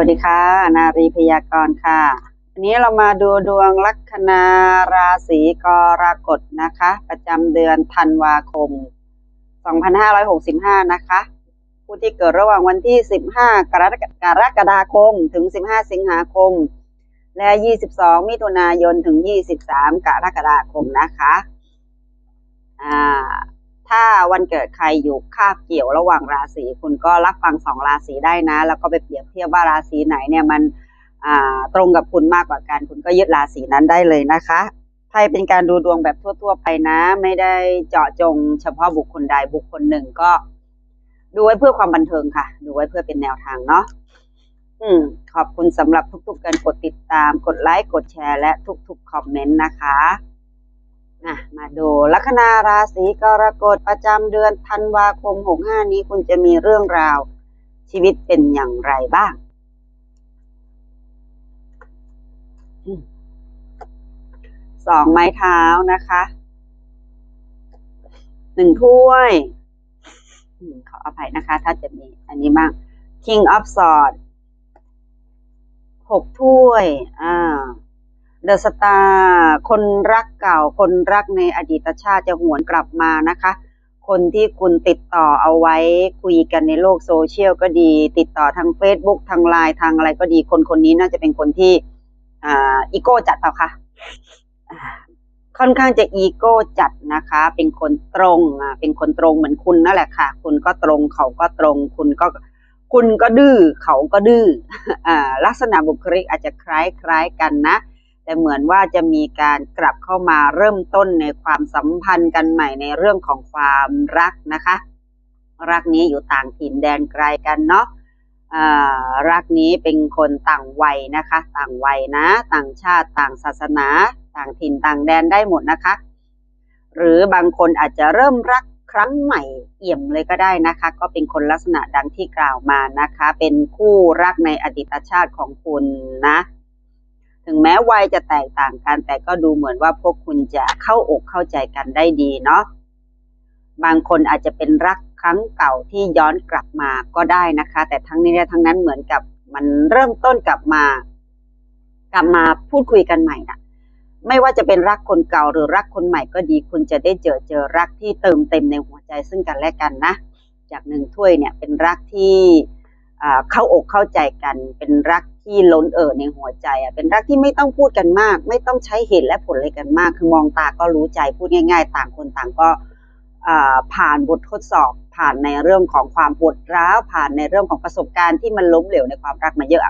วัสดีค่ะ นารีพยากรณ์ค่ะ วันนี้เรามาดูดวงลัคนาราศีกรกฎนะคะ ประจำเดือนธันวาคม 2565 นะคะ ผู้ที่เกิดระหว่างวันที่ 15 กรกกรกฎาคม ถึง 15 สิงหาคม และ 22 มิถุนายน ถึง 23 กรกฎาคมนะคะ อ่า ถ้าวันเกิดใครอยู่คาบเกี่ยวระหว่างราศีคุณก็รับฟังสองราศีได้นะ แล้วก็ไปเปรียบเทียบว่าราศีไหนเนี่ยมันตรงกับคุณมากกว่ากัน คุณก็ยึดราศีนั้นได้เลยนะคะไพ่เป็นการดูดวงแบบทั่ว ๆ ไปนะ ไม่ได้เจาะจง เฉพาะบุคคลใดบุคคลหนึ่งก็ ดูไว้เพื่อความบันเทิงค่ะ ดูไว้เพื่อเป็นแนวทางเนาะอืม ขอบคุณสำหรับทุกๆการกดติดตาม กดไลค์ กดแชร์ และทุกๆคอมเมนต์นะคะ อะมาดูลัคนาราศีกรกฎประจำเดือนธันวาคม 65 นี้คุณจะมีเรื่องราวชีวิตเป็นอย่างไรบ้าง สองไม้เท้านะคะหนึ่งถ้วยขออภัยนะคะ ถ้าจะมีอันนี้บ้าง King of Swords หกถ้วย อ่า เดอะสตาร์คนรักเก่า คนรักในอดีตชาติจะหวนกลับมานะคะ คนที่คุณติดต่อเอาไว้คุยกันในโลกโซเชียลก็ดี ติดต่อทาง Facebook ทางไลน์ทางอะไรก็ดี คนคนนี้น่าจะเป็นคนที่อ่าอีโก้จัดเปล่าคะค่อนข้างจะอีโก้จัดนะคะ เป็นคนตรงอ่าเป็นคนตรงเหมือนคุณนั่นแหละค่ะ คุณก็ตรงเขาก็ตรง คุณก็คุณก็ดื้อเขาก็ดื้ออ่าลักษณะบุคลิกอาจจะคล้ายคล้ายๆกันนะ แต่เหมือนว่าจะมีการกลับเข้ามาเริ่มต้นในความสัมพันธ์กันใหม่ในเรื่องของความรักนะคะ รักนี้อยู่ต่างถิ่นแดนไกลกันเนาะรักนี้เป็นคนต่างวัยนะคะ ต่างวัยนะ ต่างชาติต่างศาสนา ต่างถิ่นต่างแดนได้หมดนะคะ หรือบางคนอาจจะเริ่มรักครั้งใหม่เอี่ยมเลยก็ได้นะคะ ก็เป็นคนลักษณะดังที่กล่าวมานะคะ เป็นคู่รักในอดีตชาติของคุณนะ ถึงแม้วัยจะแตกต่างกัน แต่ก็ดูเหมือนว่าพวกคุณจะเข้าอกเข้าใจกันได้ดีเนาะบางคนอาจจะเป็นรักครั้งเก่าที่ย้อนกลับมาก็ได้นะคะ แต่ทั้งนี้และทั้งนั้นเหมือนกับมันเริ่มต้นกลับมา กลับมาพูดคุยกันใหม่นะไม่ว่าจะเป็นรักคนเก่าหรือรักคนใหม่ก็ดี คุณจะได้เจอเจอรักที่เติมเต็มในหัวใจซึ่งกันและกันนะ จากหนึ่งถ้วยเนี่ยเป็นรักที่เข้าอกเข้าใจกัน เป็นรัก ที่ล้นเอ่อในหัวใจอะเป็นรักที่ไม่ต้องพูดกันมาก ไม่ต้องใช้เหตุและผลอะไรกันมาก คือมองตาก็รู้ใจพูดง่าย ๆ ต่างคนต่างก็ผ่านบททดสอบผ่านในเรื่องของความปวดร้าวผ่านในเรื่องของประสบการณ์ที่มันล้มเหลวในความรักมาเยอะ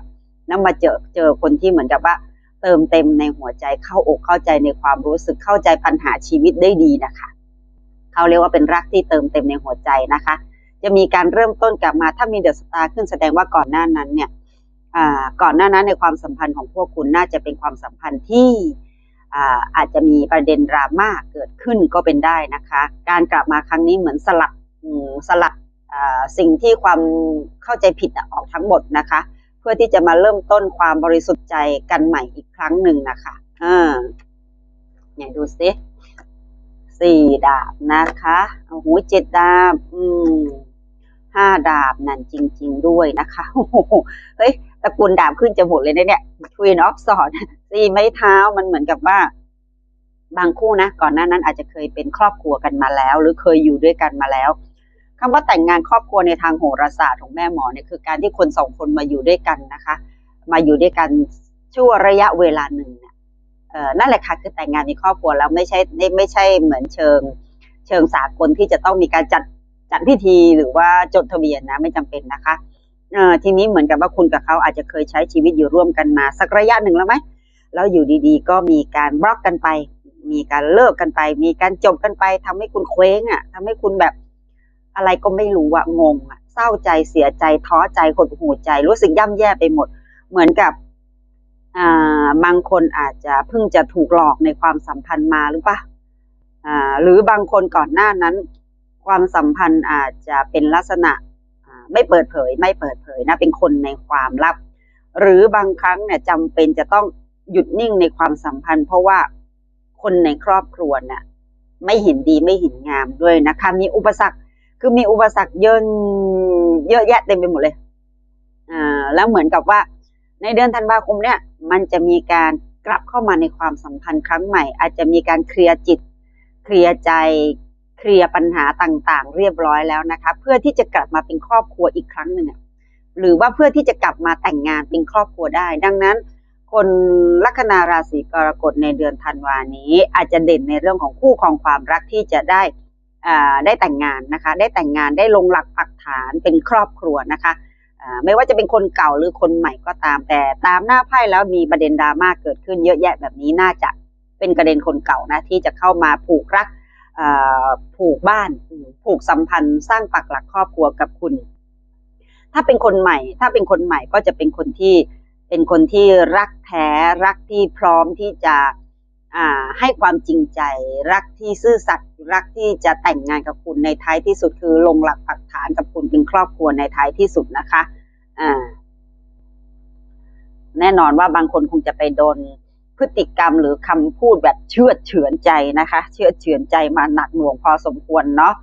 แล้วมาเจอเจอคนที่เหมือนกับว่า เติมเต็มในหัวใจเข้าอกเข้าใจในความรู้สึกเข้าใจปัญหาชีวิตได้ดีนะคะเขาเรียกว่าเป็นรักที่เติมเต็มในหัวใจนะคะ จะมีการเริ่มต้นกลับมาถ้ามีเดอะสตาร์ขึ้นแสดงว่าก่อนหน้านั้นเนี่ย ก่อนหน้านั้นในความสัมพันธ์ของพวกคุณน่าจะเป็นความสัมพันธ์ที่อาอาจจะมีประเด็นดราม่าเกิดขึ้นก็เป็นได้นะคะ การกลับมาครั้งนี้เหมือนสลัดอืมสลัดอ่าสิ่งที่ความเข้าใจผิดอออกทั้งหมดนะคะ เพื่อที่จะมาเริ่มต้นความบริสุทธิ์ใจกันใหม่อีกครั้งหนึ่งนะคะอ่าเนี่ยดูสิสี่ดาบนะคะโอ้โหเจ็ดดาบ อืม ห้าดาบนั่นจริง ๆ ด้วยนะคะโอ้โหเฮ้ยตระกูลดาบขึ้นจะหมดเลยนะเนี่ย Queen of Swords สี่ไม้เท้ามันเหมือนกับว่า บางคู่นะ ก่อนหน้านั้นอาจจะเคยเป็นครอบครัวกันมาแล้ว หรือเคยอยู่ด้วยกันมาแล้วคำว่าแต่งงานครอบครัวในทางโหราศาสตร์ของแม่หมอเนี่ยคือการที่คนสองคนมาอยู่ด้วยกันนะคะ มาอยู่ด้วยกันชั่วระยะเวลาหนึ่งเนี่ยนั่นแหละค่ะคือแต่งงานมีครอบครัวแล้วไม่ใช่ไม่ไม่ใช่เหมือนเชิง เชิงสากลที่จะต้องมีการจัด จัดพิธีหรือว่าจดทะเบียนนะไม่จำเป็นนะคะเออทีนี้เหมือนกับว่าคุณกับเขาอาจจะเคยใช้ชีวิตอยู่ร่วมกันมา สักระยะหนึ่งแล้วไหมแล้วอยู่ดีๆ ก็มีการบล็อกกันไป มีการเลิกกันไป มีการจบกันไปทำให้คุณเคว้งอะทำให้คุณแบบอะไรก็ไม่รู้อะงงอะเศร้าใจเสียใจท้อใจหดหูใจ รู้สึกย่ำแย่ไปหมด เหมือนกับอ่าบางคนอาจจะเพิ่งจะถูกหลอกในความสัมพันธ์มาหรือปล่าอ่าหรือบางคนก่อนหน้านั้น ความสัมพันธ์อาจจะเป็นลักษณะไม่เปิดเผย ไม่เปิดเผยนะเป็นคนในความลับ หรือบางครั้งเนี่ยจำเป็นจะต้องหยุดนิ่งในความสัมพันธ์ เพราะว่าคนในครอบครัวน่ะไม่เห็นดีไม่เห็นงามด้วยนะคะมีอุปสรรคคือมีอุปสรรคเยอะเยอะแยะเต็มไปหมดเลยอ่าแล้วเหมือนกับว่า ในเดือนธันวาคมเนี่ยมันจะมีการกลับเข้ามาในความสัมพันธ์ครั้งใหม่ อาจจะมีการเคลียร์จิต เคลียร์ใจ เคลียร์ปัญหาต่างๆ เรียบร้อยแล้วนะคะ เพื่อที่จะกลับมาเป็นครอบครัวอีกครั้งหนึ่งหรือว่าเพื่อที่จะกลับมาแต่งงานเป็นครอบครัวได้ ดังนั้น คนลัคนาราศีกรกฎในเดือนธันวานี้ อาจจะเด่นในเรื่องของคู่ครองความรักที่จะได้อ่าได้แต่งงานนะคะ ได้แต่งงานได้ลงหลักปักฐานเป็นครอบครัวนะคะอ่าไม่ว่าจะเป็นคนเก่าหรือคนใหม่ก็ตาม แต่ตามหน้าไพ่แล้วมีประเด็นดราม่าเกิดขึ้นเยอะแยะแบบนี้น่าจะเป็นประเด็นคนเก่านะที่จะเข้ามาผูกรัก ผูกบ้านผูกสัมพันธ์สร้างปักหลักครอบครัวกับคุณ ถ้าเป็นคนใหม่ ถ้าเป็นคนใหม่ก็จะเป็นคนที่เป็นคนที่รักแท้รักที่พร้อมที่จะให้ความจริงใจ รักที่ซื่อสัตย์รักที่จะแต่งงานกับคุณในท้ายที่สุดคือลงหลักปักฐานกับคุณเป็นครอบครัวในท้ายที่สุดนะคะแน่นอนว่าบางคนคงจะไปโดน พฤติกรรมหรือคำพูดแบบเชื่อดเฉือนใจนะคะ เชื่อดเฉือนใจมาหนักหน่วงพอสมควรเนาะ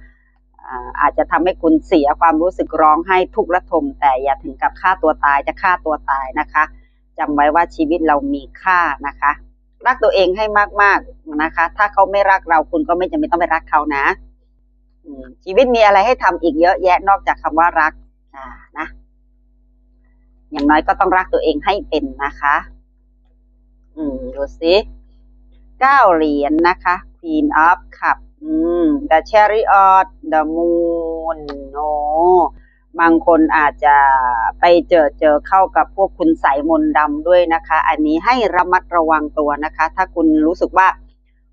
อาจจะทำให้คุณเสียความรู้สึกร้องไห้ทุกข์ระทม แต่อย่าถึงกับฆ่าตัวตายจะฆ่าตัวตายนะคะจำไว้ว่าชีวิตเรามีค่านะคะ รักตัวเองให้มากๆนะคะ ถ้าเขาไม่รักเราคุณก็ไม่จำเป็นต้องไปรักเขานะชีวิตมีอะไรให้ทำอีกเยอะแยะนอกจากคำว่ารักนะอย่างน้อยก็ต้องรักตัวเองให้เป็นนะคะ ดูสิเก้าเหรียญนะคะ Queen of Cup อืม The Chariot The Moon โนบางคนอาจจะไปเจอเจอเข้ากับพวกคุณใสยมนดำด้วยนะคะ อันนี้ให้ระมัดระวังตัวนะคะ ถ้าคุณรู้สึกว่า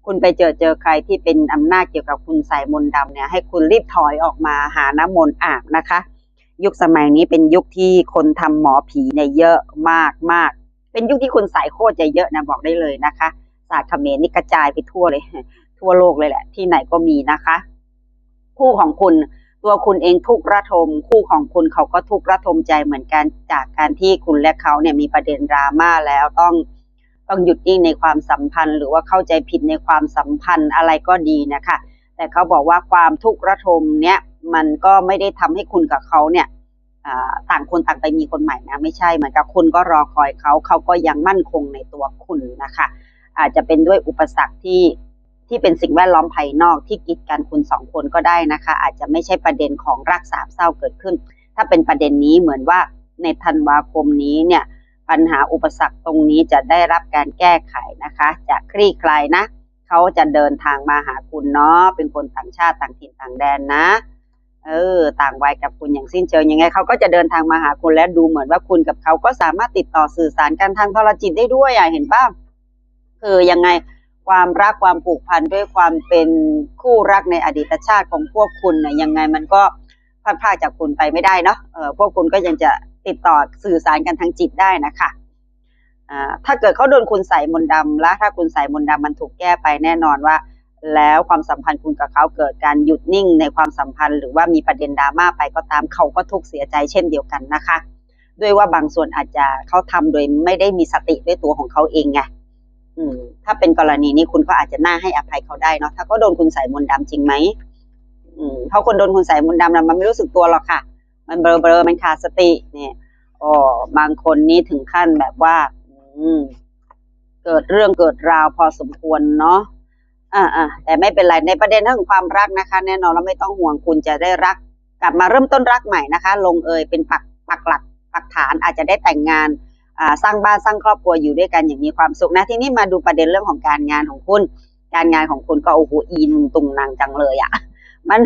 คุณไปเจอเจอใครที่เป็นอำนาจเกี่ยวกับคุณใสยมนดำเนี่ย ให้คุณรีบถอยออกมาหาน้ำมนต์อาบนะคะ ยุคสมัยนี้เป็นยุคที่คนทำหมอผีเนี่ยเยอะมากมาก เป็นยุคที่คุณสายโคตรจะเยอะนะบอกได้เลยนะคะ ศาสตร์เขมรนี่กระจายไปทั่วเลย ทั่วโลกเลยแหละ ที่ไหนก็มีนะคะ คู่ของคุณตัวคุณเองทุกระทม คู่ของคุณเขาก็ทุกระทมใจเหมือนกันจากการที่คุณและเขาเนี่ยมีประเด็นดราม่าแล้วต้องต้องหยุดนิ่งในความสัมพันธ์ หรือว่าเข้าใจผิดในความสัมพันธ์อะไรก็ดีนะคะ แต่เขาบอกว่าความทุกข์ระทมเนี่ยมันก็ไม่ได้ทำให้คุณกับเขาเนี่ย ต่างคนต่างไปมีคนใหม่นะไม่ใช่เหมือนกับคุณก็รอคอยเขาเขาก็ยังมั่นคงในตัวคุณนะคะ อาจจะเป็นด้วยอุปสรรคที่ที่เป็นสิ่งแวดล้อมภายนอกที่กีดกันคุณสองคนก็ได้นะคะ อาจจะไม่ใช่ประเด็นของรักสามเศร้าเกิดขึ้น ถ้าเป็นประเด็นนี้เหมือนว่าในธันวาคมนี้เนี่ยปัญหาอุปสรรคตรงนี้จะได้รับการแก้ไขนะคะ จะคลี่คลายนะ เขาจะเดินทางมาหาคุณเนาะเป็นคนต่างชาติต่างถิ่นต่างแดนนะ เออ ต่างวัยกับคุณอย่างสิ้นเชิงยังไงเขาก็จะเดินทางมาหาคุณและดูเหมือนว่าคุณกับเขาก็สามารถติดต่อสื่อสารกันทางโทรจิตได้ด้วยอะเห็นป่ะคือยังไงความรักความผูกพันด้วยความเป็นคู่รักในอดีตชาติของพวกคุณเนี่ยยังไงมันก็พลาดพาดจากคุณไปไม่ได้เนาะเออพวกคุณก็ยังจะติดต่อสื่อสารกันทางจิตได้นะคะอ่าถ้าเกิดเขาโดนคุณใส่มนต์ดำแล้วถ้าคุณใส่มนต์ดำมันถูกแก้ไปแน่นอนว่า แล้วความสัมพันธ์คุณกับเขาเกิดการหยุดนิ่งในความสัมพันธ์ หรือว่ามีประเด็นดราม่าไปก็ตามเขาก็ทุกข์เสียใจเช่นเดียวกันนะคะ ด้วยว่าบางส่วนอาจจะเขาทำโดยไม่ได้มีสติด้วยตัวของเขาเองไงถ้าเป็นกรณีนี้คุณก็อาจจะน่าให้อภัยเขาได้เนาะถ้าเขาโดนคุณใส่มนต์ดำจริงไหมเพราะคนโดนคุณใส่มนต์ดำนะมันไม่รู้สึกตัวหรอกค่ะ มันเบลอเบลอๆมันขาดสติ เนี่ยอ๋อบางคนนี่ถึงขั้นแบบว่า อืเกิดเรื่องเกิดราวพอสมควรเนาะ อ่าอ่าแต่ไม่เป็นไรในประเด็นเรื่องความรักนะคะ แน่นอนแล้วไม่ต้องห่วงคุณจะได้รัก กลับมาเริ่มต้นรักใหม่นะคะ ลงเอยเป็นปักปักหลักปักฐานอาจจะได้แต่งงานอ่าสร้างบ้านสร้างครอบครัวอยู่ด้วยกันอย่างมีความสุขนะทีนี้มาดูประเด็นเรื่องของการงานของคุณ การงานของคุณก็โอ้โหอีนุงตุงนางจังเลยอะ่ะมัน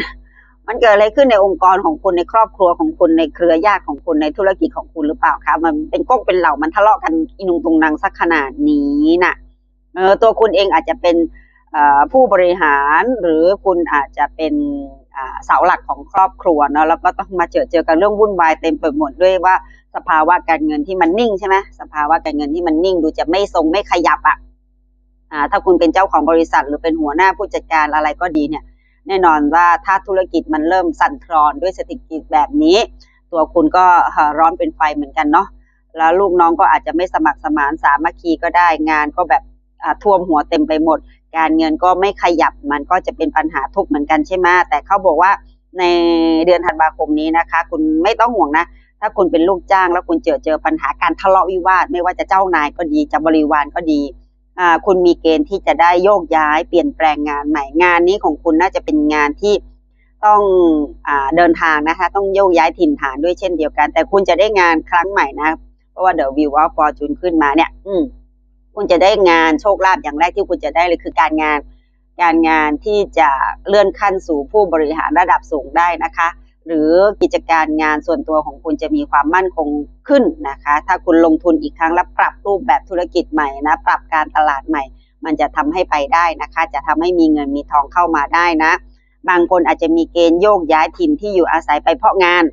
มันเกิดอะไรขึ้นในองค์กรของคุณในครอบครัวของคุณในเครือญาติของคุณในธุรกิจของคุณหรือเปล่าคะมันเป็นก๊กเป็นเหล่ามันทะเลาะกันอีนุงตุงนางสักขนาดนี้น่ะเออตัวคุณเองอาจจะเป็น ผู้บริหารหรือคุณอาจจะเป็นเสาหลักของครอบครัวเนาะแล้วก็ต้องมาเจอเจอกับเรื่องวุ่นวายเต็มไปหมดด้วยว่าสภาวะการเงินที่มันนิ่งใช่ไหมสภาวะการเงินที่มันนิ่งดูจะไม่ทรงไม่ขยับอะ่ะถ้าคุณเป็นเจ้าของบริษัท หรือเป็นหัวหน้าผู้จัดการอะไรก็ดีเนี่ย แน่นอนว่าถ้าธุรกิจมันเริ่มสั่นคลอนด้วยเศรษฐกิจแบบนี้ ตัวคุณก็ร้อนเป็นไฟเหมือนกันเนาะแล้วลูกน้องก็อาจจะไม่สมัครสมานสามัคคีก็ได้งานก็แบบท่วมหัวเต็มไปหมด การเงินก็ไม่ขยับมันก็จะเป็นปัญหาทุกเหมือนกันใช่ไหมแต่เขาบอกว่าในเดือนธันวาคมนี้นะคะ คุณไม่ต้องห่วงนะ ถ้าคุณเป็นลูกจ้างแล้วคุณเจอเจอปัญหาการทะเลาะวิวาท ไม่ว่าจะเจ้านายก็ดีจะบริวารก็ดีคุณมีเกณฑ์ที่จะได้โยกย้ายเปลี่ยนแปลงงานใหม่งานนี้ของคุณน่าจะเป็นงานที่ต้องอเดินทางนะคะ ต้องโยกย้ายถิ่นฐานด้วยเช่นเดียวกัน แต่คุณจะได้งานครั้งใหม่นะ เพราะว่าเดอะวิวว่าฟอร์จูนขึ้นมาเนี่ย อืม คุณจะได้งานโชคลาภอย่างแรกที่คุณจะได้เลยคือการงาน การงานที่จะเลื่อนขั้นสู่ผู้บริหารระดับสูงได้นะคะ หรือกิจการงานส่วนตัวของคุณจะมีความมั่นคงขึ้นนะคะ ถ้าคุณลงทุนอีกครั้งแล้วปรับรูปแบบธุรกิจใหม่นะปรับการตลาดใหม่ มันจะทำให้ไปได้นะคะ จะทำให้มีเงินมีทองเข้ามาได้นะ บางคนอาจจะมีเกณฑ์โยกย้ายถิ่นที่อยู่อาศัยไปเพราะงาน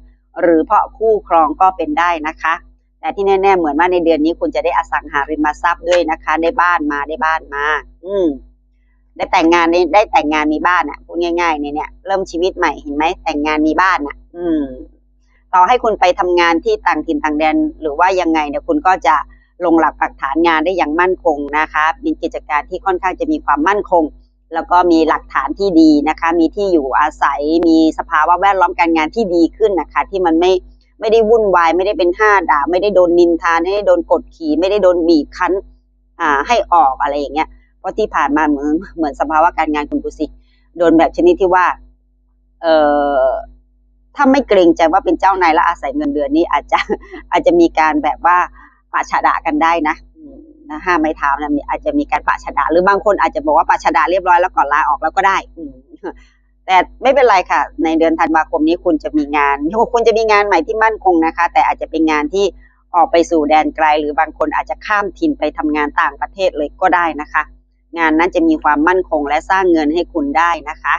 หรือเพราะคู่ครองก็เป็นได้นะคะ แต่ที่แน่ๆเหมือนว่าในเดือนนี้คุณจะได้อสังหาริมทรัพย์ด้วยนะคะ ได้บ้านมาได้บ้านมา อืมได้แต่งงานได้ได้แต่งงานมีบ้านอะพูดง่ายๆเนี่ยเนี่ยเริ่มชีวิตใหม่เห็นไหมแต่งงานมีบ้านอะ อืม ต่อให้คุณไปทำงานที่ต่างถิ่นต่างแดน หรือว่ายังไงเนี่ยคุณก็จะลงหลักปักฐานงานได้อย่างมั่นคงนะคะมีกิจการที่ค่อนข้างจะมีความมั่นคง แล้วก็มีหลักฐานที่ดีนะคะ มีที่อยู่อาศัยมีสภาวะแวดล้อมการงานที่ดีขึ้นนะคะ ที่มันไม่ ไม่ได้วุ่นวาย ไม่ได้เป็นห้าด่า ไม่ได้โดนนินทาไม่ได้โดนกดขี่ไม่ได้โดนบีบคั้น อ่า ให้ออกอะไรอย่างเงี้ยเพราะที่ผ่านมาเหมือนเหมือนสภาวะการงานคุณกุสิโดนแบบชนิดที่ว่า เอ่อถ้าไม่เกรงใจว่าเป็นเจ้านายและอาศัยเงินเดือนนี้อาจจะอาจจะมีการแบบว่าปะฉะดะกันได้นะนะห้าไม่เท้านะอาจจะมีการปะฉะดะหรือบางคนอาจจะบอกว่าปะฉะดะเรียบร้อยแล้วก่อนลาออกแล้วก็ได้อื แต่ไม่เป็นไรค่ะ ในเดือนธันวาคมนี้คุณจะมีงานคุณจะมีงานใหม่ที่มั่นคงนะคะ แต่อาจจะเป็นงานที่ออกไปสู่แดนไกล หรือบางคนอาจจะข้ามถิ่นไปทำงานต่างประเทศเลยก็ได้นะคะ งานนั้นจะมีความมั่นคงและสร้างเงินให้คุณได้นะคะ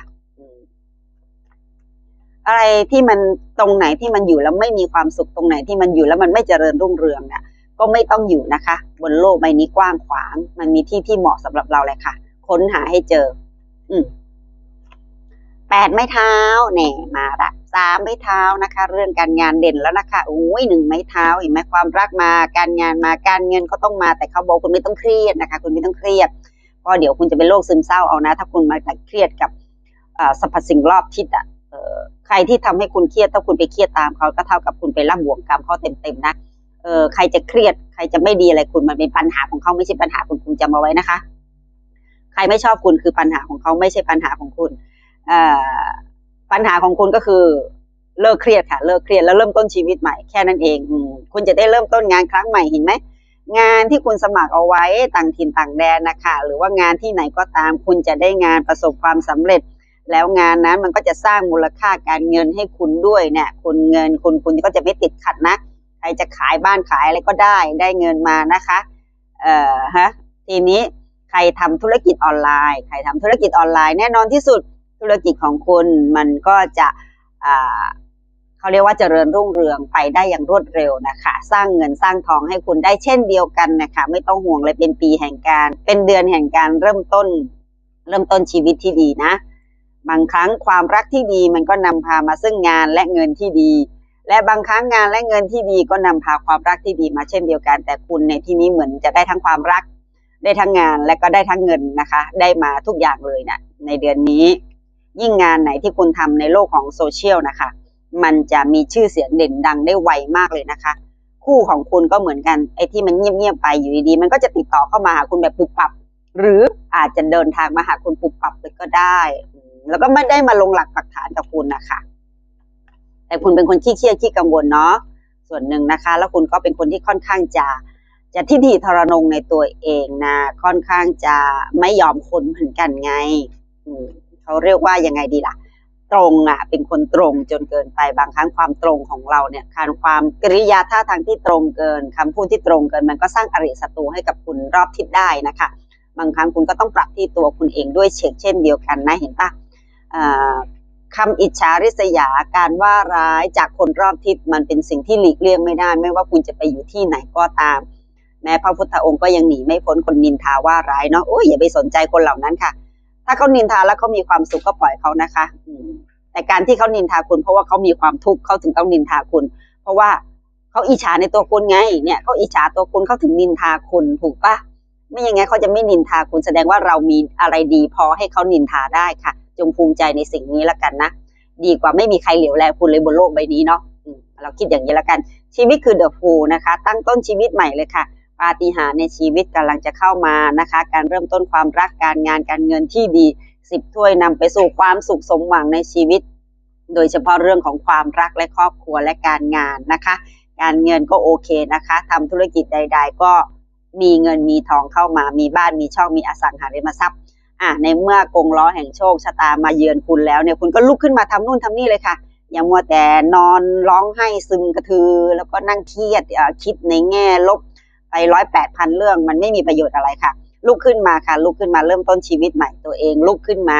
อะไรที่มันตรงไหนที่มันอยู่แล้วไม่มีความสุขตรงไหนที่มันอยู่แล้วมันไม่เจริญรุ่งเรืองเนี่ยก็ไม่ต้องอยู่นะคะ บนโลกใบนี้กว้างขวาง มันมีที่ที่เหมาะสำหรับเราเลยค่ะ ค้นหาให้เจอ อืม แปดไม้เท้าแหน่มาละสามไม้เท้านะคะ เรื่องการงานเด่นแล้วนะคะอุ้ยหนึ่งไม้เท้าเห็นไหมความรักมาการงานมาการเงินก็ต้องมาแต่เขาบอกคุณไม่ต้องเครียดนะคะ คุณไม่ต้องเครียดเพราะเดี๋ยวคุณจะเป็นโรคซึมเศร้าเอานะ ถ้าคุณมาแต่เครียดกับสรรพสิ่งรอบทิศอะใครที่ทำให้คุณเครียดถ้าคุณไปเครียดตามเขาก็เท่ากับคุณไปรับบ่วงกรรมเขาเต็มๆนะเออใครจะเครียดใครจะไม่ดีอะไรคุณมันเป็นปัญหาของเขาไม่ใช่ปัญหาคุณคุณจำเอาไว้นะคะ ใครไม่ชอบคุณคือปัญหาของเขาไม่ใช่ปัญหาของคุณ ปัญหาของคุณก็คือเลิกเครียดค่ะ เลิกเครียดแล้วเริ่มต้นชีวิตใหม่แค่นั้นเองคุณจะได้เริ่มต้นงานครั้งใหม่เห็นไหมงานที่คุณสมัครเอาไว้ต่างถิ่นต่างแดนนะคะหรือว่างานที่ไหนก็ตาม คุณจะได้งานประสบความสำเร็จ แล้วงานนั้นมันก็จะสร้างมูลค่าการเงินให้คุณด้วยเนี่ยคุณเงินคุณคุณก็จะไม่ติดขัดนะใครจะขายบ้านขายอะไรก็ได้ได้เงินมานะคะเอ่อฮะทีนี้ใครทำธุรกิจออนไลน์ ใครทำธุรกิจออนไลน์แน่นอนที่สุด ธุรกิจของคุณมันก็จะเขาเรียกว่าเจริญรุ่งเรืองไปได้อย่างรวดเร็วนะคะ สร้างเงินสร้างทองให้คุณได้เช่นเดียวกันนะคะ ไม่ต้องห่วงเลยเป็นปีแห่งการ เป็นเดือนแห่งการเริ่มต้น เริ่มต้นชีวิตที่ดีนะ บางครั้งความรักที่ดีมันก็นำพามาซึ่งงานและเงินที่ดี และบางครั้งงานและเงินที่ดีก็นำพาความรักที่ดีมาเช่นเดียวกัน แต่คุณในที่นี้เหมือนจะได้ทั้งความรักได้ทั้งงานและก็ได้ทั้งเงินนะคะ ได้มาทุกอย่างเลยนะในเดือนนี้ ยิ่งงานไหนที่คุณทำในโลกของโซเชียลนะคะ มันจะมีชื่อเสียงเด่นดังได้ไวมากเลยนะคะ คู่ของคุณก็เหมือนกันไอ้ที่มันเงียบๆไปอยู่ดีๆมันก็จะติดต่อเข้ามาหาคุณแบบปุบปับ หรืออาจจะเดินทางมาหาคุณปุบปับเลยก็ได้ แล้วก็ไม่ได้มาลงหลักปักฐานกับคุณนะคะแต่คุณเป็นคนขี้เครียดขี้กังวลเนาะส่วนหนึ่งนะคะ แล้วคุณก็เป็นคนที่ค่อนข้างจะจะทิฏฐิทรนงในตัวเองนะค่อนข้างจะไม่ยอมคนเหมือนกันไงอื เขาเรียกว่ายังไงดีล่ะ ตรงอะเป็นคนตรงจนเกินไปบางครั้งความตรงของเราเนี่ยการความกริยาท่าทางที่ตรงเกินคำพูดที่ตรงเกิน มันก็สร้างอริศัตรูให้กับคุณรอบทิศได้นะคะ บางครั้งคุณก็ต้องปรับที่ตัวคุณเองด้วยเช่นเช่นเดียวกันนะเห็นปะคำอิจฉาริษยาการว่าร้ายจากคนรอบทิศมันเป็นสิ่งที่หลีกเลี่ยงไม่ได้ ไม่ว่าคุณจะไปอยู่ที่ไหนก็ตาม แม้พระพุทธองค์ก็ยังหนีไม่พ้นคนนินทาว่าร้ายเนาะโอ้ยอย่าไปสนใจคนเหล่านั้นค่ะ ถ้าเขานินทาแล้วเขามีความสุขก็ปล่อยเขานะคะอืมแต่การที่เขานินทาคุณ เพราะว่าเขามีความทุกข์เขาถึงต้องนินทาคุณ เพราะว่าเขาอิจฉาในตัวคุณไง เนี่ยเขาอิจฉาตัวคุณเขาถึงนินทาคุณถูกปะไม่อย่างไงเขาจะไม่นินทาคุณแสดงว่าเรามีอะไรดีพอให้เขานินทาได้ค่ะ จงภูมิใจในสิ่งนี้ละกันนะดีกว่าไม่มีใครเหลียวแลคุณเลยบนโลกใบนี้เนาะอืมเราคิดอย่างนี้ละกัน ชีวิตคือเดอะฟูนะคะ ตั้งต้นชีวิตใหม่เลยค่ะ ปาฏิหาริย์ในชีวิตกำลังจะเข้ามานะคะ การเริ่มต้นความรักการงานการเงินที่ดีสิบถ้วยนำไปสู่ความสุขสมหวังในชีวิต โดยเฉพาะเรื่องของความรักและครอบครัวและการงานนะคะ การเงินก็โอเคนะคะทำธุรกิจใด ๆ ก็มีเงินมีทองเข้ามา มีบ้านมีช่องมีอสังหาริมทรัพย์อะในเมื่อกงล้อแห่งโชคชะตามาเยือนคุณแล้วเนี่ยคุณก็ลุกขึ้นมาทำนู่นทำนี่เลยค่ะ อย่ามัวแต่นอนร้องไห้ซึมกระทือ แล้วก็นั่งเครียดอ่อคิดในแง่ลบ ไปร้อยแปดพันเรื่อง มันไม่มีประโยชน์อะไรค่ะ ลุกขึ้นมาค่ะ ลุกขึ้นมาเริ่มต้นชีวิตใหม่ตัวเอง ลุกขึ้นมา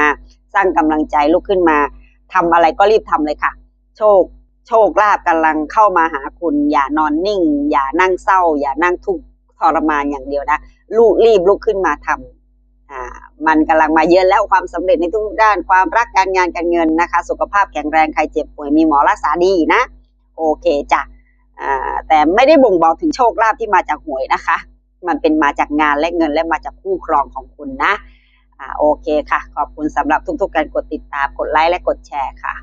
สร้างกำลังใจลุกขึ้นมาทำอะไรก็รีบทำเลยค่ะ โชค โชคลาภกำลังเข้ามาหาคุณ อย่านอนนิ่ง อย่านั่งเศร้า อย่านั่งทุกข์ทรมานอย่างเดียวนะลูกรีบลุกขึ้นมาทำอ่ามันกำลังมาเยอะแล้วความสำเร็จในทุกด้านความรักการงานการเงินนะคะ สุขภาพแข็งแรงใครเจ็บป่วยมีหมอรักษาดีนะ โอเคจ้ะ แต่ไม่ได้บ่งบอกถึงโชคลาภที่มาจากหวยนะคะ มันเป็นมาจากงานและเงินและมาจากคู่ครองของคุณนะอ่าโอเคค่ะ ขอบคุณสำหรับทุกๆการกดติดตามกดไลค์และกดแชร์ค่ะ